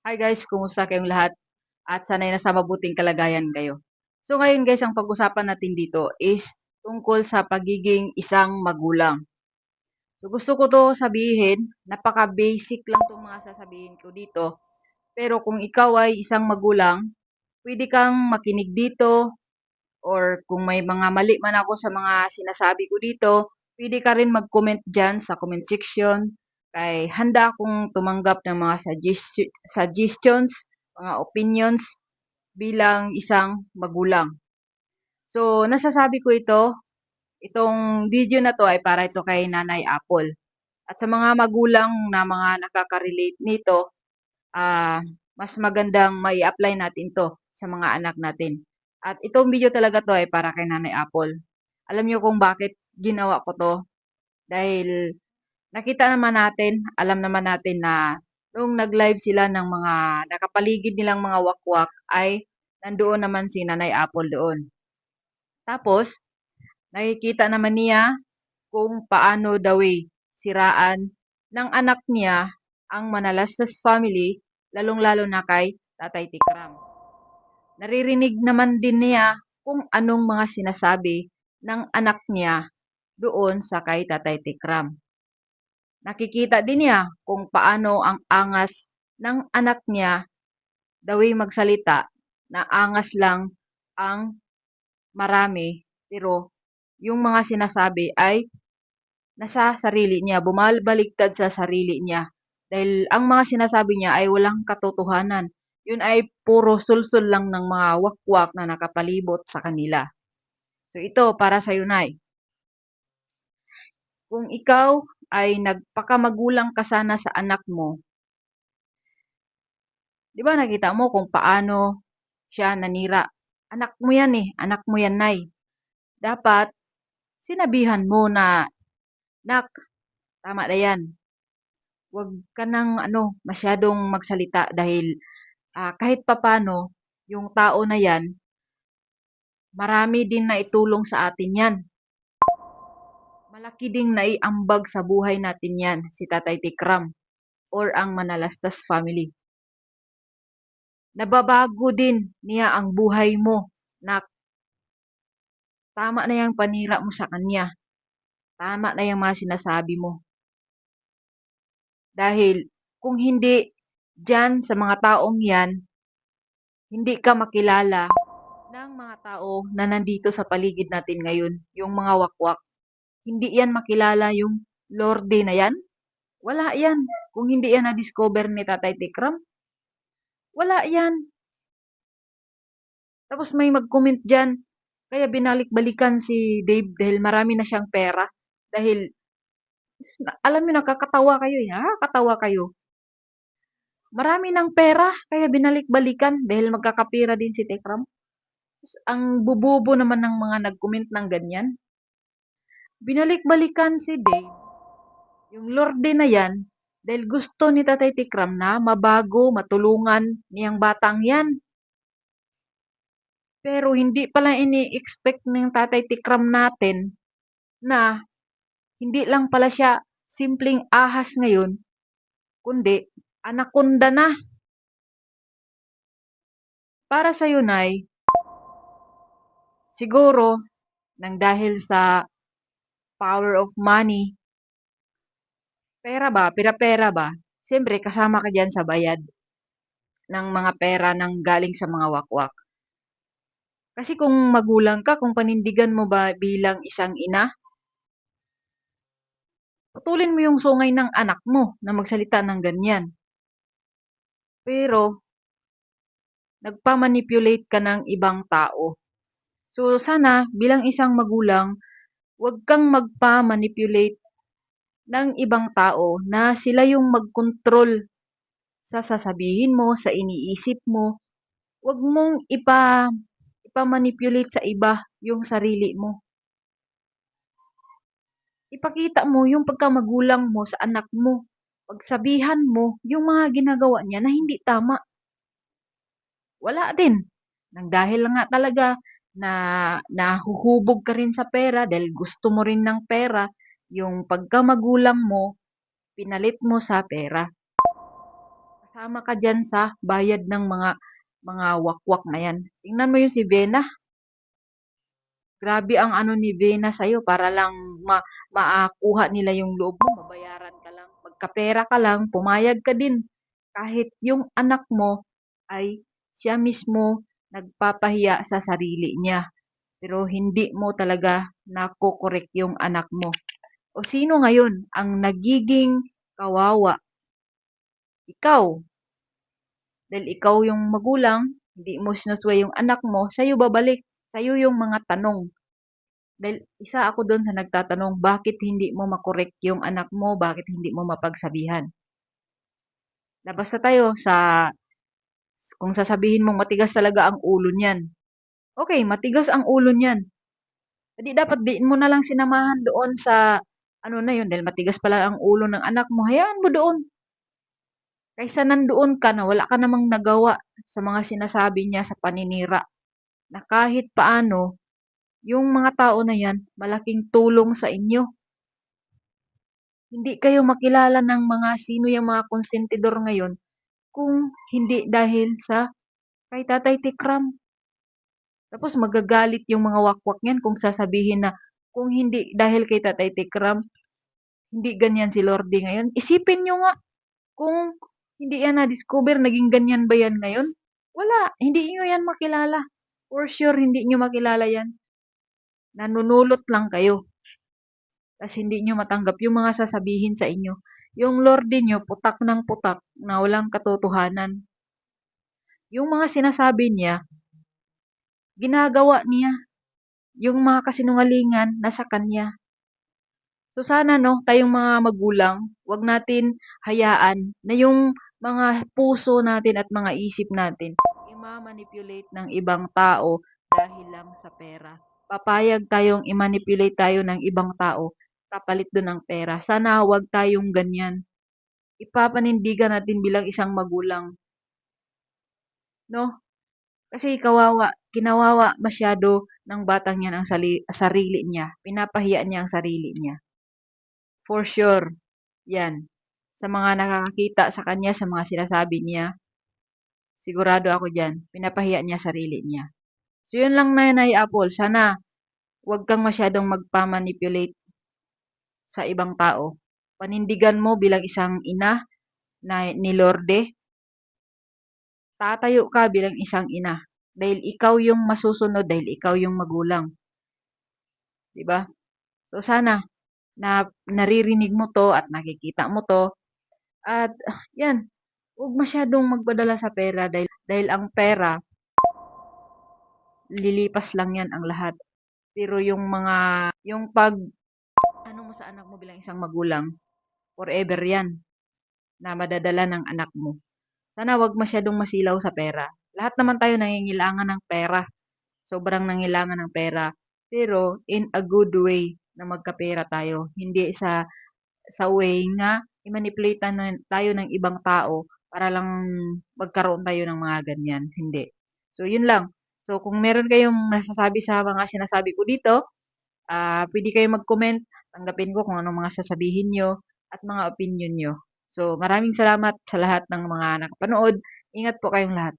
Hi guys, kumusta kayong lahat? At sana'y nasa mabuting kalagayan kayo. So ngayon guys, ang pag-usapan natin dito is tungkol sa pagiging isang magulang. So gusto ko to sabihin, napaka-basic lang itong mga sasabihin ko dito. Pero kung ikaw ay isang magulang, pwede kang makinig dito or kung may mga mali man ako sa mga sinasabi ko dito, pwede ka rin mag-comment dyan sa comment section kay handa akong tumanggap ng mga suggest- suggestions, mga opinions bilang isang magulang. So, nasasabi ko ito, itong video na to ay para ito kay Nanay Apple. At sa mga magulang na mga nakaka-relate nito, ah mas magandang mai apply natin to sa mga anak natin. At itong video talaga to ay para kay Nanay Apple. Alam niyo kung bakit ginawa ko to? Dahil nakita naman natin, alam naman natin na nung nag-live sila ng mga nakapaligid nilang mga wakwak ay nandoon naman si Nanay Apple doon. Tapos, nakikita naman niya kung paano daw eh, siraan ng anak niya ang Manalastas family, lalong-lalo na kay Tatay Tikram. Naririnig naman din niya kung anong mga sinasabi ng anak niya doon sa kay Tatay Tikram. Nakikita din niya kung paano ang angas ng anak niya dawi magsalita na angas lang ang marami pero yung mga sinasabi ay nasa sarili niya, bumabaligtad sa sarili niya. Dahil ang mga sinasabi niya ay walang katotohanan. Yun ay puro sulsul lang ng mga wakwak na nakapalibot sa kanila. So ito para sa Nay. Kung ikaw ay nagpakamagulang ka sana sa anak mo, di ba nakita mo kung paano siya nanira? Anak mo yan eh, anak mo yan, Nay. Dapat, sinabihan mo na, Nak, tama na yan. Huwag ka nang ano, masyadong magsalita dahil uh, kahit papano, yung tao na yan, marami din na itulong sa atin yan. Malaki ding naiambag sa buhay natin yan, si Tatay Tikram or ang Manalastas family. Nababago din niya ang buhay mo na tama na yung panira mo sa kanya. Tama na yung mga sinasabi mo. Dahil kung hindi dyan sa mga taong yan, hindi ka makilala ng mga tao na nandito sa paligid natin ngayon, yung mga wakwak. Hindi yan makilala yung Lorde na yan. Wala yan. Kung hindi yan na-discover ni Tatay Tikram, wala yan. Tapos may mag-comment dyan, kaya binalik-balikan si Dave dahil marami na siyang pera. Dahil, alam niyo, nakakatawa kayo, eh, ha? Katawa kayo. Marami ng pera, kaya binalik-balikan dahil magkakapira din si Tekram. Ang bububo naman ng mga nag-comment ng ganyan. Binalik-balikan si Dave. Yung Lorde na yan, dahil gusto ni Tatay Tikram na mabago, matulungan niyang batang yan. Pero hindi pala ini-expect ng Tatay Tikram natin na hindi lang pala siya simpleng ahas ngayon, kundi anakonda na. Para sa Nay, siguro, nang dahil sa power of money, Pera ba, pera-pera ba, siyempre kasama ka dyan sa bayad ng mga pera ng galing sa mga wakwak. Kasi kung magulang ka, kung panindigan mo ba bilang isang ina, putulin mo yung sungay ng anak mo na magsalita ng ganyan. Pero, nagpa-manipulate ka ng ibang tao. So, sana bilang isang magulang, huwag kang magpa-manipulate ng ibang tao na sila yung mag-control sa sasabihin mo, sa iniisip mo. Huwag mong ipa, ipa-manipulate sa iba yung sarili mo. Ipakita mo yung pagkamagulang mo sa anak mo. Pagsabihan mo yung mga ginagawa niya na hindi tama. Wala din. Nang dahil nga talaga na nahuhubog ka rin sa pera dahil gusto mo rin ng pera, yung pagkamagulang mo, pinalit mo sa pera. Sama ka dyan sa bayad ng mga mga wakwak na yan. Tingnan mo yun si Vena. Grabe ang ano ni Vena sa'yo para lang ma maakuha nila yung loob mo, mabayaran ka lang, magkapera ka lang, pumayag ka din. Kahit yung anak mo ay siya mismo nagpapahiya sa sarili niya. Pero hindi mo talaga nakokorek yung anak mo. O sino ngayon ang nagiging kawawa? Ikaw. Dahil ikaw yung magulang, hindi mo sinusway yung anak mo, sa'yo babalik. Sa'yo yung mga tanong. Dahil isa ako doon sa nagtatanong, bakit hindi mo makorek yung anak mo? Bakit hindi mo mapagsabihan? Labas na tayo sa kung sasabihin mong matigas talaga ang ulo niyan. Okay, matigas ang ulo niyan. Hindi dapat diin mo na lang sinamahan doon sa ano na yun, dahil matigas pala ang ulo ng anak mo, hayaan mo doon. Kaysa nandoon ka na wala ka namang nagawa sa mga sinasabi niya sa paninira. Na kahit paano, yung mga tao na yan, malaking tulong sa inyo. Hindi kayo makilala ng mga sino yung mga konsentidor ngayon kung hindi dahil sa kay Tatay Tikram. Tapos magagalit yung mga wakwak niyan kung sasabihin na kung hindi dahil kay Tatay Tikram, hindi ganyan si Lordy ngayon. Isipin nyo nga, kung hindi yan na-discover, naging ganyan ba yan ngayon? Wala, hindi nyo yan makilala. For sure, hindi nyo makilala yan. Nanunulot lang kayo. Tapos hindi nyo matanggap yung mga sasabihin sa inyo. Yung Lordy nyo, putak ng putak na walang katotohanan. Yung mga sinasabi niya, ginagawa niya. Yung mga kasinungalingan, nasa kanya. So sana no, tayong mga magulang, wag natin hayaan na yung mga puso natin at mga isip natin i-manipulate ng ibang tao dahil lang sa pera. Papayag tayong i-manipulate tayo ng ibang tao kapalit doon ng pera. Sana wag tayong ganyan. Ipapanindigan natin bilang isang magulang. No? Kasi kawawa, kinawawa masyado ng batang yan ang sali, sarili niya. Pinapahiya niya ang sarili niya. For sure. Yan. Sa mga nakakakita sa kanya, sa mga sinasabi niya, sigurado ako dyan, pinapahiya niya sarili niya. So, yun lang na Nay Apple. Sana, huwag kang masyadong magpamanipulate sa ibang tao. Panindigan mo bilang isang ina na ni Lorde. Tatayo ka bilang isang ina. Dahil ikaw yung masusunod, dahil ikaw yung magulang. 'Di ba? So sana na naririnig mo to at nakikita mo to. At yan, huwag masyadong magpadala sa pera dahil, dahil ang pera, lilipas lang yan ang lahat. Pero yung mga, yung pag, ano mo sa anak mo bilang isang magulang, forever yan na madadala ng anak mo. Sana wag masyadong masilaw sa pera. Lahat naman tayo nangingailangan ng pera. Sobrang nangailangan ng pera. Pero in a good way na magkapera tayo. Hindi sa sa way nga i-manipulate tayo ng ibang tao para lang magkaroon tayo ng mga ganyan. Hindi. So, yun lang. So, kung meron kayong nasasabi sa mga sinasabi ko dito, uh, pwede kayo mag-comment. Tanggapin ko kung anong mga sasabihin nyo at mga opinion nyo. So, maraming salamat sa lahat ng mga nakapanood. Ingat po kayong lahat.